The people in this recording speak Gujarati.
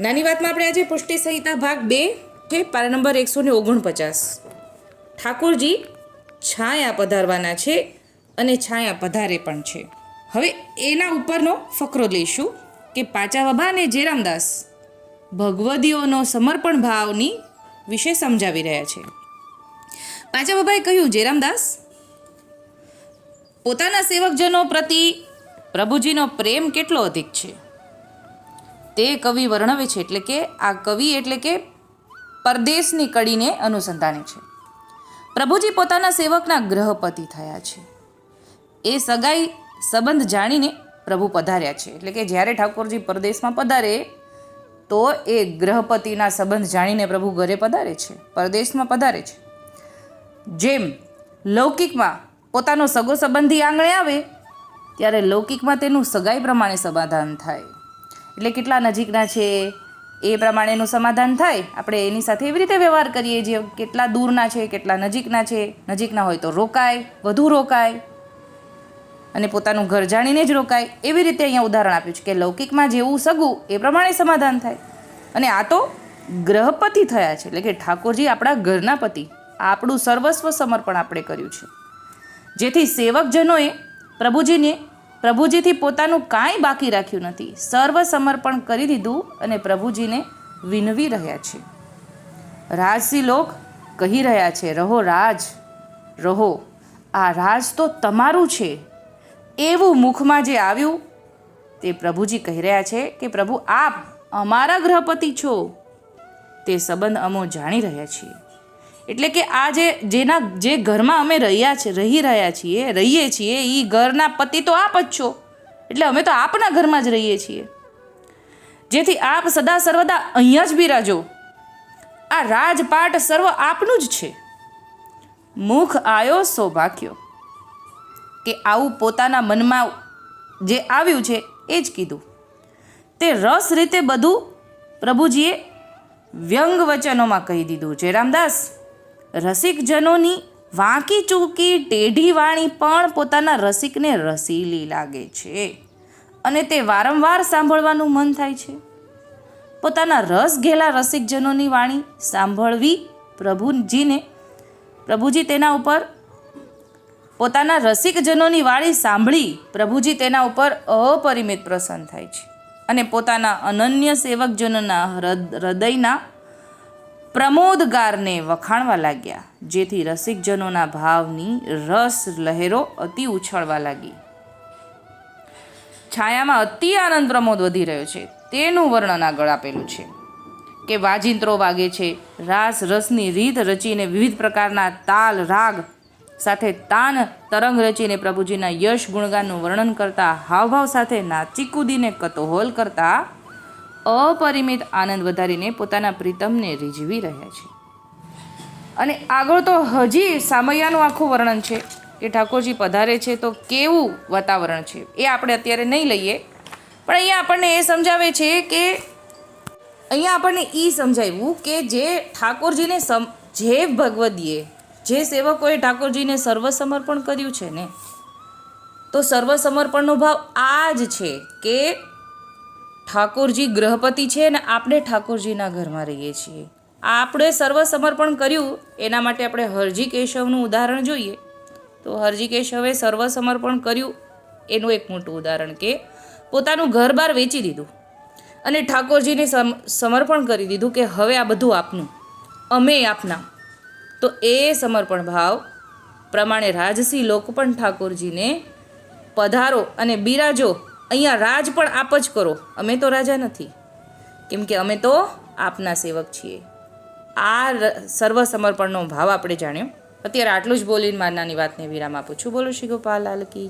નાની વાતમાં આપણે આજે પુષ્ટિ સંહિતા ભાગ બે છે પારા નંબર એકસો ને ઓગણપચાસ. ઠાકોરજી છાયા પધારવાના છે અને છાયા પધારે પણ છે. હવે એના ઉપરનો ફકરો લઈશું કે પાચા વભા અને જેરામદાસ ભગવદીઓનો સમર્પણ ભાવની વિશે સમજાવી રહ્યા છે. પાચા વભાએ કહ્યું જેરામદાસ પોતાના સેવકજનો પ્રતિ પ્રભુજીનો પ્રેમ કેટલો અધિક છે? તે કવિ વર્ણવે છે એટલે કે આ કવિ એટલે કે પરદેશની કડીને અનુસંધાને છે. પ્રભુજી પોતાના સેવકના ગ્રહપતિ થયા છે. એ સગાઈ સંબંધ જાણીને પ્રભુ પધાર્યા છે. એટલે કે જ્યારે ઠાકોરજી પરદેશમાં પધારે, તો એ ગ્રહપતિના સંબંધ જાણીને પ્રભુ ઘરે પધારે છે, પરદેશમાં પધારે છે. જેમ લૌકિકમાં પોતાનો સગો સંબંધી આંગણે આવે, ત્યારે લૌકિકમાં તેનું સગાઈ પ્રમાણે સમાધાન થાય. એટલે કેટલા નજીકના છે? એ પ્રમાણેનું સમાધાન થાય. આપણે એની સાથે એવી રીતે વ્યવહાર કરીએ જે કેટલા દૂરના છે, કેટલા નજીકના છે. નજીકના હોય તો રોકાય, વધુ રોકાય અને પોતાનું ઘર જાણીને જ રોકાય. એવી રીતે અહીંયા ઉદાહરણ આપ્યું છે કે લૌકિકમાં જેવું સગું એ પ્રમાણે સમાધાન થાય. અને આ તો ગ્રહપતિ થયા છે, એટલે કે ઠાકોરજી આપણા ઘરના પતિ. આપણું સર્વસ્વ સમર્પણ આપણે કર્યું છે. જેથી સેવકજનોએ પ્રભુજીને પ્રભુજીથી પોતાનું કાંઈ બાકી રાખ્યું નથી. સર્વ સમર્પણ કરી દીધું અને પ્રભુજીને વિનવી રહ્યા છે. રાજસી લોક કહી રહ્યા છે, રહો રાજ, રહો. આ રાજ તો તમારું છે. એવું મુખમાં જે આવ્યું તે પ્રભુજી કહી રહ્યા છે કે, પ્રભુ, આપ અમારા ગ્રહપતિ છો. તે સંબંધ અમો જાણી રહ્યા છીએ. એટલે કે આ જે, જેના, જે ઘરમાં અમે રહ્યા છે, રહી રહ્યા છીએ, રહીએ છીએ એ ઘરના પતિ તો આપ જ છો. એટલે અમે તો આપના ઘરમાં જ રહીએ છીએ. જેથી આપ સદા સર્વદા અહીંયા જ બિરાજો. આ રાજપાટ સર્વ આપનું જ છે. મુખ આયો સૌભાગ્યો કે આવું પોતાના મનમાં જે આવ્યું છે, એ જ કીધું. તે રસ રીતે બધું પ્રભુજીએ વ્યંગ વચનોમાં કહી દીધું. છે રામદાસ રસિકજનોની વાંકી ચૂકી ટેઢી વાણી પણ પોતાના રસિકને રસીલી લાગે છે. અને તે વારંવાર સાંભળવાનું મન થાય છે. પોતાના રસ ઘેલા રસિકજનોની વાણી સાંભળવી પ્રભુજીને, પ્રભુજી તેના ઉપર પોતાના રસિકજનોની વાણી સાંભળી પ્રભુજી તેના ઉપર અપરિમિત પ્રસન્ન થાય છે. અને પોતાના અનન્ય સેવકજનોના હૃદ- હૃદયના પ્રમોદગારને વખાણવા લાગ્યા, જેથી રસિકજનોના ભાવની રસ લહેરો અતિ ઉછળવા લાગી. છાયામાં અતિ આનંદ પ્રમોદ વધી રહ્યો છે. તેનું વર્ણન આગળ આપેલું છે કે વાજિંત્રો વાગે છે, રાસ રસની રીત રચીને વિવિધ પ્રકારના તાલ, રાગ સાથે તાન તરંગ રચીને પ્રભુજીના યશ ગુણગાનનું વર્ણન કરતા, હાવભાવ સાથે નાચી કૂદીને કતોહોલ કરતા અપરિમિત આનંદ વધારીને પોતાના પ્રીતમને રીઝવી રહ્યા છે. અને આગળ તો હજી સામૈયાનું આખું વર્ણન છે કે ઠાકોરજી પધારે છે તો કેવું વાતાવરણ છે એ આપણે અત્યારે નહીં લઈએ. પણ અહીંયા આપણને એ સમજાવે છે કે અહીંયા આપણને એ સમજાવ્યું કે જે ઠાકોરજીને સમ, જે ભગવદીએ, જે સેવકોએ ઠાકોરજીને સર્વ સમર્પણ કર્યું છે ને, તો સર્વ સમર્પણનો ભાવ આ જ છે કે ઠાકોરજી ગ્રહપતિ છે અને આપણે ઠાકોરજીના ઘરમાં રહીએ છીએ. આપણે સર્વ સમર્પણ કર્યું, એના માટે આપણે હરજી કેશવનું ઉદાહરણ જોઈએ. તો હરજી કેશવે સર્વ સમર્પણ કર્યું, એનું એક મોટું ઉદાહરણ કે પોતાનું ઘર બહાર વેચી દીધું અને ઠાકોરજીને સમ, સમર્પણ કરી દીધું કે હવે આ બધું આપનું, અમે આપના. તો એ સમર્પણ ભાવ પ્રમાણે રાજસી લોક પણ ઠાકોરજીને પધારો અને બિરાજો અહીંયા રાજ પણ આપ જ કરો. અમે તો રાજા નથી. કેમ કે અમે તો આપના સેવક છીએ. આ સર્વસમર્પણનો સર્વ સમર્પણનો ભાવ આપણે જાણ્યો. અત્યારે આટલું જ બોલીને મારનાની વાતને વિરામ આપું છું. બોલો શ્રી ગોપાલ, લાલ કી